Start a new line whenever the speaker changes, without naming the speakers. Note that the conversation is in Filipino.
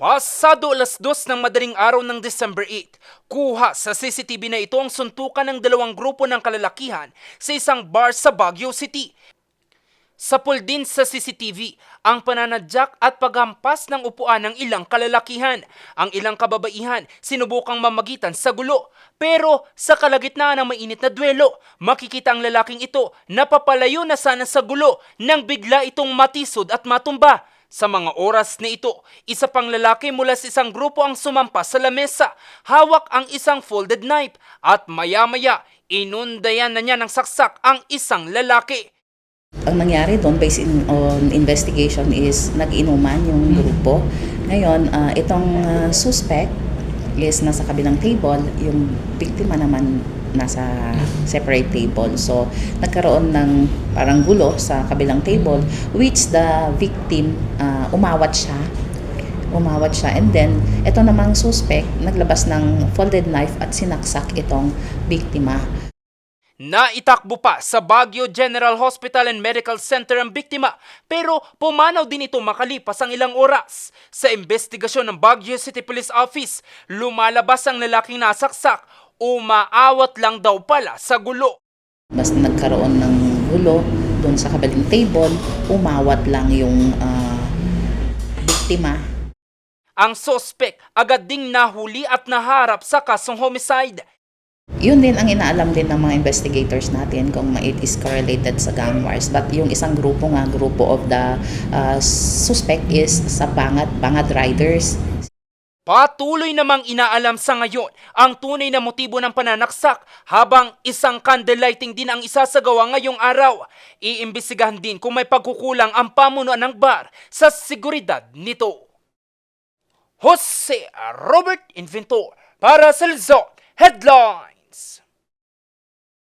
Pasado alas dos ng madaling araw ng December 8, kuha sa CCTV na ito ang suntukan ng dalawang grupo ng kalalakihan sa isang bar sa Baguio City. Sapul din sa CCTV ang pananadyak at paghampas ng upuan ng ilang kalalakihan. Ang ilang kababaihan sinubukang mamagitan sa gulo. Pero sa kalagitnaan ng mainit na duelo, makikita ang lalaking ito na papalayo na sana sa gulo nang bigla itong matisod at matumba. Sa mga oras na ito, isa pang lalaki mula sa isang grupo ang sumampas sa lamesa. Hawak ang isang folded knife at maya-maya inundayan na niya ng saksak ang isang lalaki.
Ang nangyari doon based in, on investigation is nag-inuman yung grupo. Ngayon, ah, itong ah, suspect is nasa kabilang table, yung biktima naman nasa separate table. So, nagkaroon ng parang gulo sa kabilang table which the victim ah, umawat siya. Umawat siya and then ito namang suspect naglabas ng folded knife at sinaksak itong biktima.
Naitakbo pa sa Baguio General Hospital and Medical Center ang biktima pero pumanaw din ito makalipas ang ilang oras. Sa investigasyon ng Baguio City Police Office, lumalabas ang lalaking nasaksak, umaawat lang daw pala sa gulo.
Basta nagkaroon ng gulo doon sa kabilang table, umawat lang yung ah, biktima.
Ang sospek agad ding nahuli at naharap sa kasong homicide.
Yun din ang inaalam din ng mga investigators natin kung it is correlated sa gang wars. But yung isang grupo nga, grupo of the ah, suspect is sa Bangat, Bangat Riders.
Patuloy namang inaalam sa ngayon ang tunay na motibo ng pananaksak habang isang candlelighting din ang isasagawa ngayong araw. Iimbestigahan din kung may pagkukulang ang pamunuan ng bar sa seguridad nito. Jose Robert Inventor para sa Luzon Headlines.